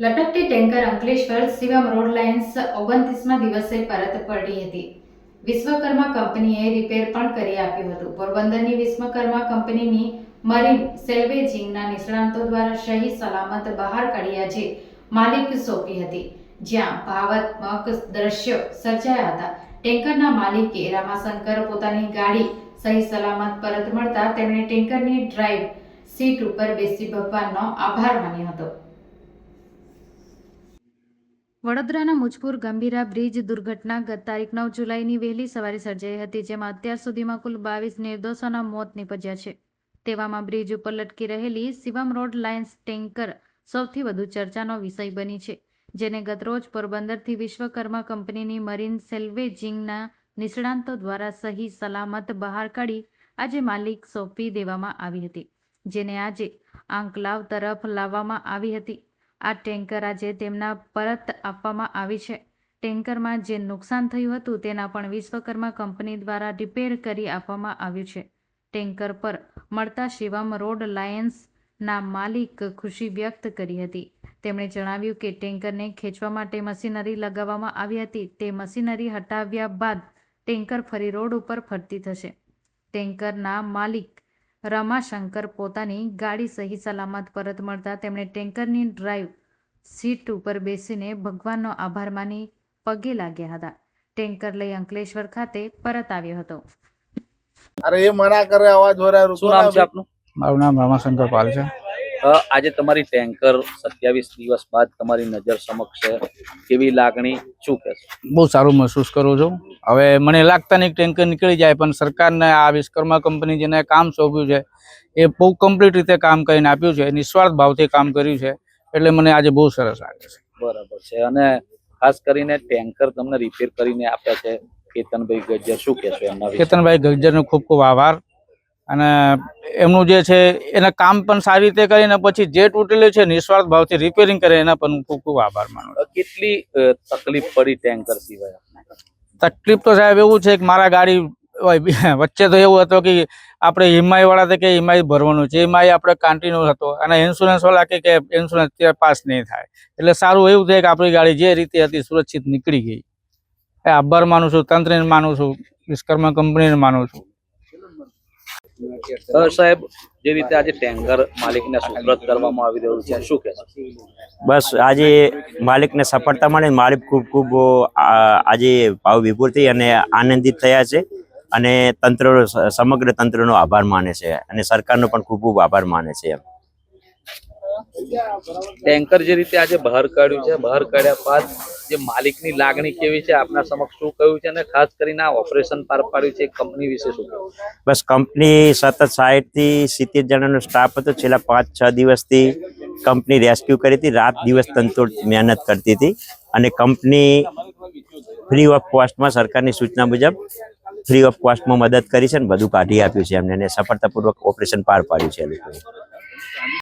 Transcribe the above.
લટકતી tanker Ankleshwar Shivam road lines ઓગણત્રીસમાં દિવસે પરત પડી હતી. વિશ્વકર્મા કંપનીએ રિપેર પણ કરી આપ્યું હતું. પોરબંદરની વિશ્વકર્મા કંપનીની મરીન સેલ્વેજિંગના નિષ્ણાંતો દ્વારા સહી સલામત બહાર કાઢી આજે માલિક સોંપી હતી. જ્યાં ભાવાત્મક દ્રશ્યો સર્જાયા હતા. ટેન્કરના માલિકે રામાશંકર પોતાની ગાડી સહી સલામત પરત મળતા તેમણે ટેન્કરની ડ્રાઈવ સીટ ઉપર બેસી ભગવાનનો આભાર માન્યો હતો. વડોદરાના મુજપુર ગંભીરા બ્રિજ દુર્ઘટના ગત તારીખ નવ જુલાઈની વહેલી સવારે સર્જાઈ હતી, જેમાં અત્યાર સુધીમાં કુલ બાવીસ નિર્દોષોના મોત નીપજ્યા છે. તેવામાં બ્રિજ ઉપર લટકી રહેલી શિવમ રોડ લાઇન્સ ટેન્કર સૌથી વધુ ચર્ચાનો વિષય બની છે, જેને ગતરોજ પોરબંદરથી વિશ્વકર્મા કંપનીની મરીન સેલ્વેજિંગના નિષ્ણાંતો દ્વારા સહી સલામત બહાર કાઢી આજે માલિક સોંપી દેવામાં આવી હતી, જેને આજે આંકલાવ તરફ લાવવામાં આવી હતી. આ ટેન્કર આજે તેમના પરત આપવામાં આવી છે. ટેન્કરમાં જે નુકસાન થયું હતું તેના પણ વિશ્વકર્મા કંપની દ્વારા રિપેર કરી આપવામાં આવ્યું છે. ટેન્કર પર મળતા શિવમ રોડ લાયન્સના માલિક ખુશી વ્યક્ત કરી હતી. તેમણે જણાવ્યું કે ટેન્કરને ખેંચવા માટે મશીનરી લગાવવામાં આવી હતી. તે મશીનરી હટાવ્યા બાદ ટેન્કર ફરી રોડ ઉપર ફરતી થશે. ટેન્કરના માલિક રમાશંકર પોતાની ગાડી સહી સલામત પરત મળતા તેમણે ટેન્કરની ડ્રાઈવ સીટ ઉપર બેસીને ભગવાનનો આભાર માની પગે લાગ્યા હતા. ટેન્કર લઈ અંકલેશ્વર ખાતે પરત આવ્યો હતો. અરે એ મના કરે અવાજ હો રહ્યા શું નામ છે આપનું? મારું નામ રમાશંકર પાલ છે. આજે તમારી ટેન્કર સત્યાવીસ દિવસ બાદ તમારી નજર સમક્ષ કેવી લાગણી? શું કહેશો? બહુ સારું મહેસૂસ કરું છું. હવે મને લાગતા નહીં ટેન્કર નીકળી જાય પણ સરકારને આ વિશ્વકર્મા કંપની જેને કામ સોંપ્યું છે એ બહુ કમ્પ્લીટ રીતે કામ કરીને આપ્યું છે. નિસ્વાર્થ ભાવથી કામ કર્યું છે. એટલે મને આજે બહુ સરસ લાગે છે. બરાબર છે. અને ખાસ કરીને ટેન્કર તમને રિપેર કરીને આપ્યા છે. કેતનભાઈ ગજ્જર શું કહેશો એમના કેતનભાઈ ગજ્જરનો ખૂબ ખૂબ આભાર. અને એમનું જે છે એના કામ પણ સારી રીતે કરીને પછી જે તૂટેલું છે નિસ્વાર્થ ભાવથી રિપેરિંગ કરે એના પણ હું ખૂબ ખૂબ આભાર માનું કેટલી તકલીફ પડી ટેન્કર સિવાય તકલીફ તો સાહેબ એવું છે કે મારા ગાડી વચ્ચે તો એવું હતું કે આપણે ઈમાઈ વાળા તો કે ઈમાઈ ભરવાનું છે. ઈમાઈ આપણે કન્ટિન્યુ હતો અને ઇન્સ્યોરન્સ વાળા કે કે ઇન્સ્યોરન્સ પાસ નહીં થાય. એટલે સારું એવું થાય કે આપણી ગાડી જે રીતે હતી સુરક્ષિત નીકળી ગઈ. એ આભાર માનું છું તંત્રને માનું છું વિશ્વકર્મા કંપનીને માનું છું. સાહેબ જે રીતે આજે ટેન્કર માલિકને સુપ્રત કરવામાં આવી રહ્યું છે શું કહેશો? બસ આજે માલિકને સફળતા મળે માલિક ખૂબ ખૂબ આજે ભાવ વિભોર થઈ અને આનંદિત થયા છે અને તંત્ર સમગ્ર તંત્રનો આભાર માને છે અને સરકારનો પણ ખૂબ ખૂબ આભાર માને છે એમ. ટેન્કર જે રીતે આજે બહાર કાઢ્યું છે બહાર કાઢ્યા બાદ જે માલિકની લાગણી કેવી છે આપના સમક્ષ શું કહ્યું છે અને ખાસ કરીને ઓપરેશન પાર પાડ્યું છે કંપની વિશે શું બસ કંપની સતત સાઠથી સિત્તેર જણાનો સ્ટાફ હતો. છેલ્લા પાંચ, છ દિવસથી કંપની રેસ્ક્યુ કરી હતી. રાત દિવસ તંતોડ મહેનત કરતી હતી અને કંપની ફ્રી ઓફ કોસ્ટમાં સરકારની સૂચના મુજબ ફ્રી ઓફ કોસ્ટમાં મદદ કરી છે અને બધું કાઢી આપ્યું છે એમને સફળતાપૂર્વક ઓપરેશન પાર પાડ્યું છે